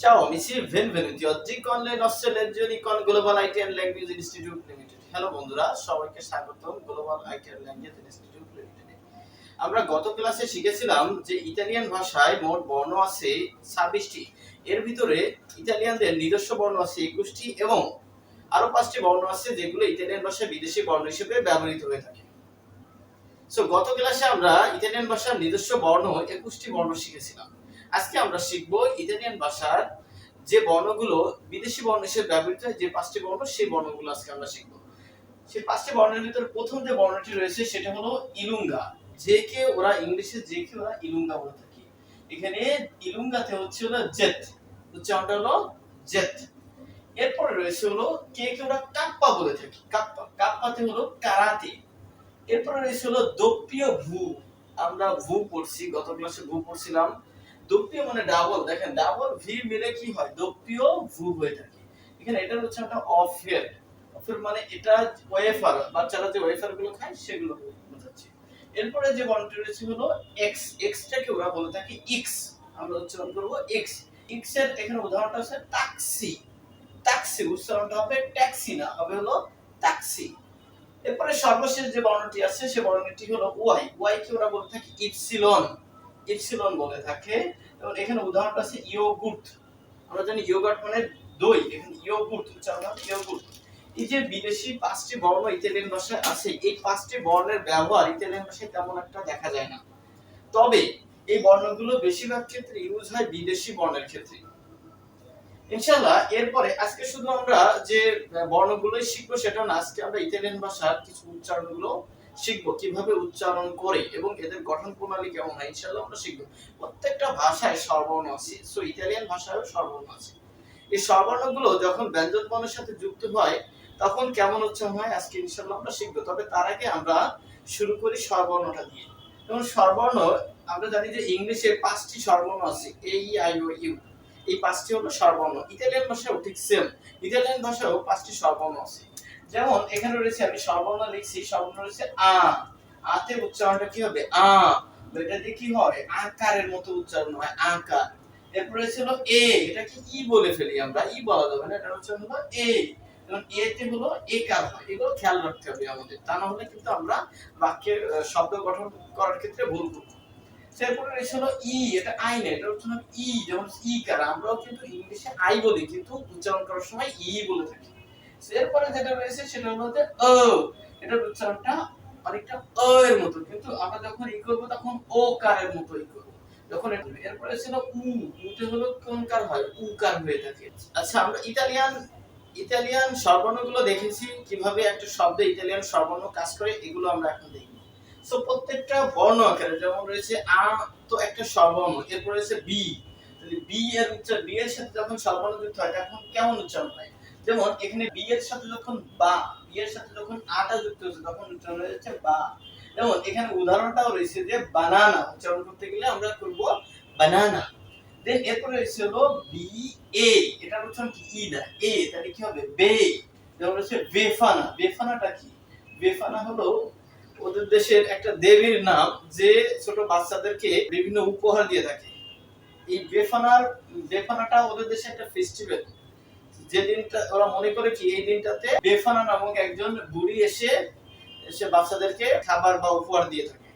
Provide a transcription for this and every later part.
Ciao amici, benvenuti oggi con le nostre lezioni con Global IT and Language Institute Limited. Hello বন্ধুরা সবাইকে স্বাগতম global IT and language institute লিমিটেডে। আমরা গত ক্লাসে শিখেছিলাম যে ইতালিয়ান ভাষায় মোট বর্ণ আছে ছাব্বিশটি। এর ভিতরে ইতালিয়ানদের নিজস্ব বর্ণ আছে একুশটি এবং আরও পাঁচটি বর্ণ আছে যেগুলো ইতালিয়ান ভাষায় বিদেশি বর্ণ হিসেবে ব্যবহৃত হয়ে থাকে। সো গত ক্লাসে আমরা ইতালিয়ান ভাষার নিজস্ব বর্ণ একুশটি বর্ণ শিখেছিলাম। আজকে আমরা শিখব ইতালিয়ান ভাষার যে বর্ণগুলো, বিদেশি বর্ণ হিসেবে ব্যবহৃত হয়, যে পাঁচটি বর্ণ, সেই বর্ণগুলো আজকে আমরা শিখব। সেই পাঁচটি বর্ণের ভিতরে প্রথম যে বর্ণটি রয়েছে, সেটা হলো ইলুঙ্গা। যে কে ওরা ইংলিশে যে কে ওরা ইলুঙ্গা বলে থাকে। এখানে ইলুঙ্গাতে হচ্ছে হলো জেট। উচ্চারণটা হলো জেট। এরপরে রয়েছে হলো কে কে ওরা কাপ্পা বলে থাকে। কাপ্পা, কাপ্পাতে হলো কারাতে। এরপরে রয়েছে হলো দপ্পিয় ভূ। আমরা ভূ পড়ছি, গত ক্লাসে ভূ পড়ছিলাম। দপ্পিয় মানে ডাবল দেখেন ডাবল ভি মিলে কি হয়? দপ্পিয় ভূ হয়ে থাকে। এখানে এটা হচ্ছে একটা অফের। অফের মানে এটা ওয়েফার বাচ্চারা যে ওয়েফারগুলো খায়, সেগুলো বোঝাচ্ছে। এরপরে যে বর্ণটি রয়েছে হলো এক্স এক্সটাকে ওরা বলে থাকে ইক্স আমরা উচ্চারণ করব এক্স ইক্স এর এখানে উদাহরণটা হচ্ছে ট্যাক্সি ট্যাক্সি উচ্চারণটা হবে ট্যাক্সি না, হবে হলো ট্যাক্সি এরপরে সর্বশেষ যে বর্ণটি আছে, সে বর্ণটি হলো ওয়াই ওয়াই কে ওরা বলে থাকে ইপসিলন ইপসিলন বলে থাকে। এবং এখানে উদাহরণটা আছে ইয়োগুট আমরা জানি ইয়োগাট মানে দই। এখানে ইয়োগুট উচ্চারণ ইয়োগুট এই যে বিদেশি পাঁচটি বর্ণ ইতালিয়ান ভাষায় আছে, এই পাঁচটি বর্ণের ব্যবহার ইতালিয়ান ভাষায় তেমন একটা দেখা যায় না। তবে এই বর্ণগুলো বেশিরভাগ ক্ষেত্রে ইউজ হয় বিদেশি বর্ণের ক্ষেত্রে। ইনশাআল্লাহ, এরপরে আজকে শুধু আমরা যে বর্ণগুলো শিখব সেটা না, আজকে আমরা ইতালিয়ান ভাষার কিছু উচ্চারণগুলো শিখব, কীভাবে উচ্চারণ করে এবং এদের গঠন প্রণালী কেমন হয়, ইনশাআল্লাহ আমরা শিখব। প্রত্যেকটা ভাষায় স্বরবর্ণ আছে সো ইতালিয়ান ভাষায়ও স্বরবর্ণ আছে। এই স্বরবর্ণগুলো যখন ব্যঞ্জন বর্ণের সাথে যুক্ত হয়, তখন কেমন উচ্চারণ হয়, আজকে ইনশাআল্লাহ আমরা শিখব। তবে তার আগে আমরা শুরু করি স্বরবর্ণটা দিয়ে। এবং স্বরবর্ণ, আমরা জানি যে ইংলিশে পাঁচটি সর্বর্ণ আছে এ ই আই ও ইউ এই পাঁচটি হলো স্বরবর্ণ। ইতালিয়ান ভাষাও ঠিক সেম ইতালিয়ান ভাষাও পাঁচটি সর্বর্ণ আছে। যেমন এখানে রয়েছে আমি স্বরবর্ণ লিখছি স্বরবর্ণ রয়েছে আ। আতে উচ্চারণটা কি হবে? আ। এটা দিয়ে কি হয়? আকারের মতো উচ্চারণ হয়, আকার। এরপরে ছিল এ। এটা কি ই বলে ফেলি আমরা, ই বলা যাবে না এটা হচ্ছে হলো এ। যেমন এ তে হলো একার হয়, এগুলো খেয়াল রাখতে হবে আমাদের। তা না হলে কিন্তু আমরা বাক্যের শব্দ গঠন করার ক্ষেত্রে ভুল করব। এরপরে রয়েছে হলো ই, এটা আই না এটা হচ্ছে হলো ই, যেমন ই কার। আমরাও কিন্তু ইংলিশে আই বলি, কিন্তু উচ্চারণ করার সময় ই বলে থাকি। এরপরে যেটা রয়েছে সেটা হলো যে ও এটার উচ্চারণটা অনেকটা অ এর মতো, কিন্তু আমরা যখন ই করব তখন ও কারের মতো ই করব। যখন এরপরে ছিল উ, উতে হলো কোন কার হয় উ কার হয়ে থাকে। আচ্ছা আমরা ইতালিয়ান ইতালিয়ান স্বরবর্ণগুলো দেখেছি, কীভাবে একটা শব্দে ইতালিয়ান স্বরবর্ণ কাজ করে, এগুলো আমরা এখন দেখব। সো প্রত্যেকটা বর্ণ আকারে যেমন রয়েছে আ, তো একটা স্বরবর্ণ, এরপর রয়েছে বি। বি এর উচ্চারণ, বি এর সাথে যখন স্বরবর্ণ যুক্ত হয়, তখন কেমন উচ্চারণ হয়? যেমন এখানে বি এর সাথে যখন বা বি এর সাথে যখন আটা যুক্ত হচ্ছে তখন উচ্চারণ হয়ে যাচ্ছে বা। যেমন এখানে উদাহরণটাও রয়েছে যে বানানা উচ্চারণ করতে গেলে আমরা করব বানানা দেন এরপরে রয়েছে হলো বি এ এটা হচ্ছে কি? ই না এ তাহলে কি হবে? বে যেমন হচ্ছে বেফানা বেফানাটা কি? বেফানা হলো ওদের দেশের একটা দেবীর নাম, যে ছোট বাচ্চাদেরকে বিভিন্ন উপহার দিয়ে থাকে। এই বেফানার বেফানাটা ওদের দেশে একটা ফেস্টিভ্যাল যে দিনটা ওরা মনে করে কি, এই দিনটাতে বেফানা নামক একজন বুড়ি এসে এসে বাচ্চাদেরকে খাবার বা উপহার দিয়ে থাকে।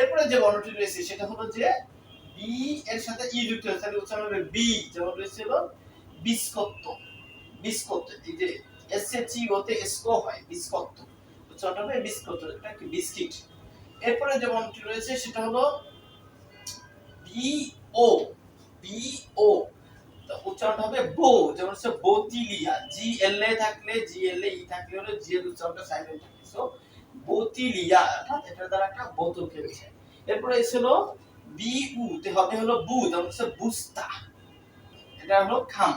এরপরে যে বর্ণটি রয়েছে, সেটা হলো যে বি এর সাথে ই যুক্ত হয়েছে। তাহলে উচ্চারণ হবে বি যেমন রয়েছে হলো বিস্কত্ত। বিস্কত্ত, এই যে এস এ চি ওতে এসকো হয়, বিস্কত্ত। উচ্চারণ হবে বিস্কত্ত, এটা কি বিস্কিট। এরপরে যে বর্ণটি রয়েছে, সেটা হলো বি ও বি ও উচ্চারণ হবে বো, যেমন হচ্ছে বোতিলিয়া, জি এল এ থাকলে জি এল এ ই থাকলে হলো জি এর উচ্চারণটা সাইলেন্ট থাকে সো বোতিলিয়া, অর্থাৎ এটার দ্বারা একটা বোতলকে বোঝায় এরপরে এসে হলো বি উ, তে হবে হলো বু, যেমন হচ্ছে বুস্তা। এটা হলো খাম।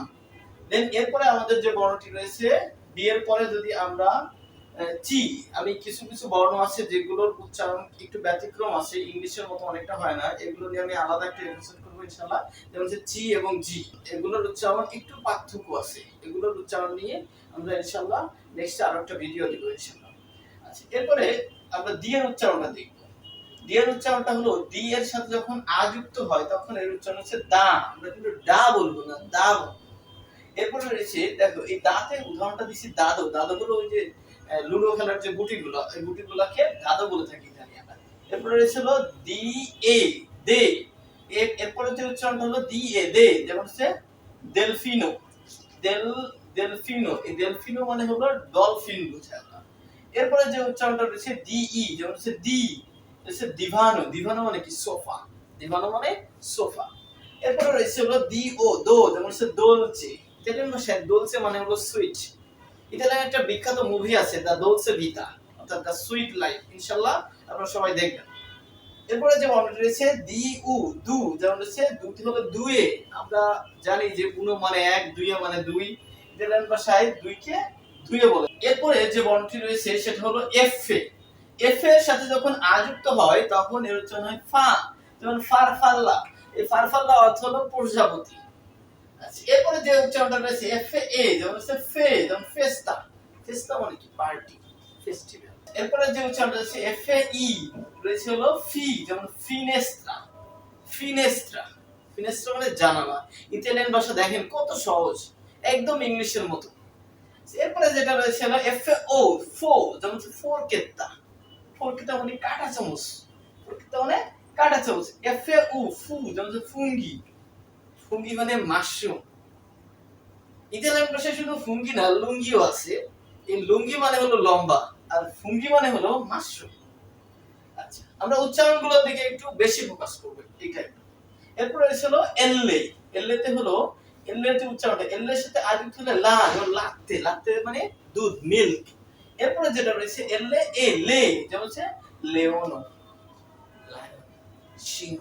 দেন এরপরে আমাদের যে বর্ণটি রয়েছে, বি এর পরে যদি আমরা চি, আমি কিছু কিছু বর্ণ আছে যেগুলোর উচ্চারণ একটু ব্যতিক্রম আছে, ইংলিশের মতো অনেকটা হয় না, এগুলো নিয়ে আমি আলাদা একটা এপিসোড করব যেমন হচ্ছে চি এবং জি, এগুলোর উচ্চারণ একটু পার্থক্য আছে। এগুলোর উচ্চারণ নিয়ে আমরা ইনশাআল্লাহ নেক্সট আরও একটা ভিডিও দিব ইনশাআল্লাহ আচ্ছা এরপরে আমরা দি এর উচ্চারণটা দেখব। এর উচ্চারণটা হলো ডি এর সাথে যখন আ যুক্ত হয়, তখন এর উচ্চারণ হচ্ছে দা। আমরা কিন্তু ডা বলব না, দা এরপরে রয়েছে, দেখো, এই দাতে উদাহরণটা দিচ্ছি দাদো। দাদো হলো ওই যে লুডো খেলার যে গুটিগুলো, এই গুটিগুলোকে দাদো বলে থাকি জানি আমরা। এরপরে রয়েছে হলো ডি এ, দে। এর, এরপরে যে হলো ডি এ দে, যেমন হচ্ছে ডেলফিনো ডেল ডেলফিনো এই ডেলফিনো মানে হলো ডলফিন বোঝায় এরপরে যে উচ্চারণটা রয়েছে ডি ই যেমন হচ্ছে হচ্ছে দিভানো দিভানো মানে কি? সোফা। দিভানো মানে সোফা। এরপরে রয়েছে হলো দি ও দো, যেমন হচ্ছে দোলচে। ইতালিয়ান ভাষায় মানে হলো সুইট ইতালিয়ান একটা বিখ্যাত মুভি আছে দা দোলচে ভিতা অর্থাৎ দা সুইট লাইফ ইনশাআল্লাহ আপনারা সবাই দেখবেন। এরপরে যে বর্ণটি রয়েছে দি, উ, দু, যেমন হচ্ছে দুটি হলো দুয়ে আমরা জানি যে উনো মানে এক দুইয়ে মানে দুই। ইতালিয়ান ভাষায় দুইকে দুইয়ে বলে। এরপরে যে বর্ণটি রয়েছে সেটা হলো এফ এ। এফ এর সাথে যখন আ যুক্ত হয়, তখন এর উচ্চারণ হয় ফা। যেমন ফারফাল্লা। এই ফারফাল্লা অর্থ হলো প্রজাপতি। আচ্ছা এরপরে যে উচ্চারণটা রয়েছে এফ এ যেমন হচ্ছে ফে, যেমন ফেস্তা। ফেস্তা মানে কি? পার্টি। ফেস্টিভ্যাল। এরপরে যে উচ্চারণটা রয়েছে এফ এ ই রয়েছে হলো ফি যেমন ফিনেস্ট্রা ফিনেস্ট্রা ফিনেস্ট্রা মানে জানালা। ইতালিয়ান ভাষা দেখেন কত সহজ, একদম ইংলিশের মতো। এরপরে যেটা রয়েছে হলো এফ এ ও ফো যেমন হচ্ছে ফোরকেত্তা ফোরকেত্তা মানে কাটা চামচ। ফোরকেত্তা মানে কাটা চামচ। এফ এ উ ফু, যেমন ফুঙ্গি। ফুঙ্গি মানে মাশরুম। ইতালিয়ান ভাষায় শুধু ফুঙ্গি না, লুঙ্গিও আছে। এই লুঙ্গি মানে হলো লম্বা। আর ফুঙ্গি মানে হলো মাশরুম। আচ্ছা আমরা উচ্চারণগুলোর দিকে একটু বেশি ফোকাস করব এইটা একটু এরপরে রয়েছে হলো এল্লে এল্লেতে হলো এল্লের যে উচ্চারণটা এল্লের সাথে আর একটু হলে? লা, যেমন লাগতে লাগতে মানে দুধ মিল্ক এরপরে যেটা রয়েছে এল্লে এ, লে, যেমন হচ্ছে লেওনো সিংহ।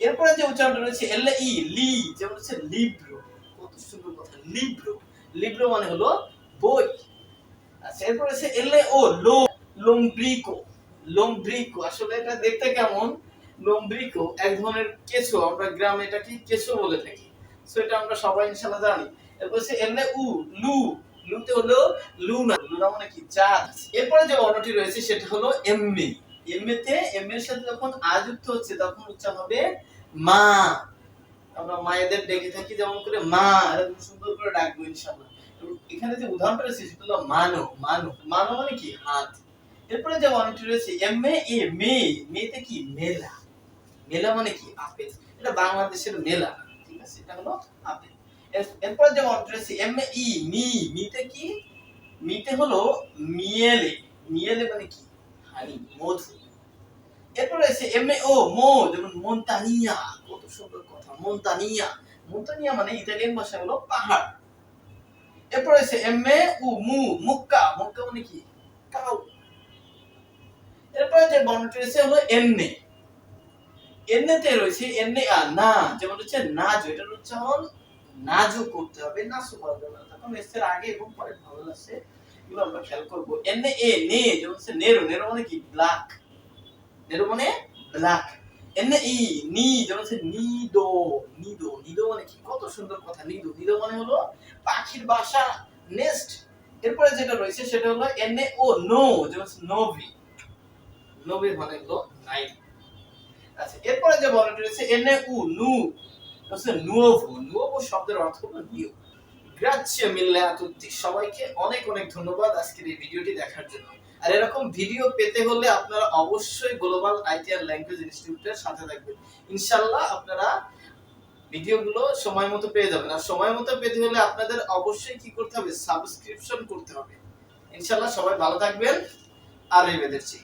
এরপরে যে উচ্চারণটা রয়েছে এল ই, লি, যেমন হচ্ছে লিব্রো। কত সুন্দর কথা, লিব্রো। লিব্রো মানে হলো বই। আচ্ছা এরপরে রয়েছে এল ও, লো, লোমব্রিকো লোমব্রিকো, আসলে এটা দেখতে কেমন? লোমব্রিকো, এক ধরনের কেঁচো, আমরা গ্রামে এটাকে কেঁচো বলে থাকি? সো এটা আমরা সবাই ইনশাআল্লাহ জানি। এরপর হচ্ছে এল উ, লু, লুতে হলো লুনা লুনা মানে কি? চাঁদ। এরপরে যে বর্ণটি রয়েছে, সেটা হলো এমমি এমমিতে এম এর সাথে যখন আ যুক্ত হচ্ছে, তখন উচ্চারণ হবে মা। আমরা মায়েদের ডেকে থাকি যেমন করে মা। এরকম সুন্দর করে ডাকবো ইনশাআল্লাহ। এখানে যে রয়েছে, সেটা হলো মানো মানো মানো মানে কি? হাত। এরপরে যে রয়েছে এম এ এ মে। মেতে কি? মেলা। মেলা মানে কি? আপেল। এটা বাংলাদেশের মেলা, ঠিক আছে? এটা হলো আপেল। এরপরে যে রয়েছে এম ই, মি। মিতে কি? মিতে হলো মিয়েলে। মিয়েলে মানে কি? হানি মধু। এরপর রয়েছে এম এ ও, মো। যেমন মন্তানিয়া। কত সুন্দর কথা। মন্তানিয়া। মন্তানিয়া মানে ইতালিয়ান ভাষা হলো পাহাড়। এরপর রয়েছে এম এ উ মু, মুক্কা মুক্কা মানে কি? কাউ। এরপরে যে বর্ণটি রয়েছে হলো এন্নে এন্নেতে রয়েছে এন্নে আ, না। যেমন হচ্ছে নাজু, এটার উচ্চারণ নাজু করতে হবে, নাসু করা যাবে না তখন এসের আগে এবং পরে ভালো লাগছে এগুলো আমরা খেয়াল করব এন্নে এ নে, যেমন হচ্ছে নেরো নেরো মানে কি? ব্ল্যাক। নেরো মানে ব্ল্যাক। নি, যেমন হচ্ছে নিদো নিদো নিদো মানে কি? কত সুন্দর কথা, নিদো। নিদো মানে হলো পাখির বাসা নেস্ট এরপরে যেটা রয়েছে সেটা হলো এন্নে ও নো, যেমন নোভি নোভি মানে হলো নাইট আচ্ছা এরপরে যে বর্ণটি রয়েছে এন্নে উ নু হচ্ছে নুয়োভো নুয়োভো শব্দের অর্থ হলো নিউ গ্রাচ্য আতুত্তি সবাইকে অনেক অনেক ধন্যবাদ আজকের এই ভিডিওটি দেখার জন্য। আর এরকম ভিডিও পেতে হলে আপনারা অবশ্যই গ্লোবাল আইটিআর ল্যাঙ্গুয়েজ ইনস্টিটিউটের সাথে থাকবেন। ইনশাল্লাহ আপনারা ভিডিওগুলো সময় মতো পেয়ে যাবেন। আর সময় মতো পেতে হলে আপনাদের অবশ্যই কি করতে হবে? সাবস্ক্রিপশন করতে হবে। ইনশাল্লাহ সবাই ভালো থাকবেন। আর এই বেঁধেছি।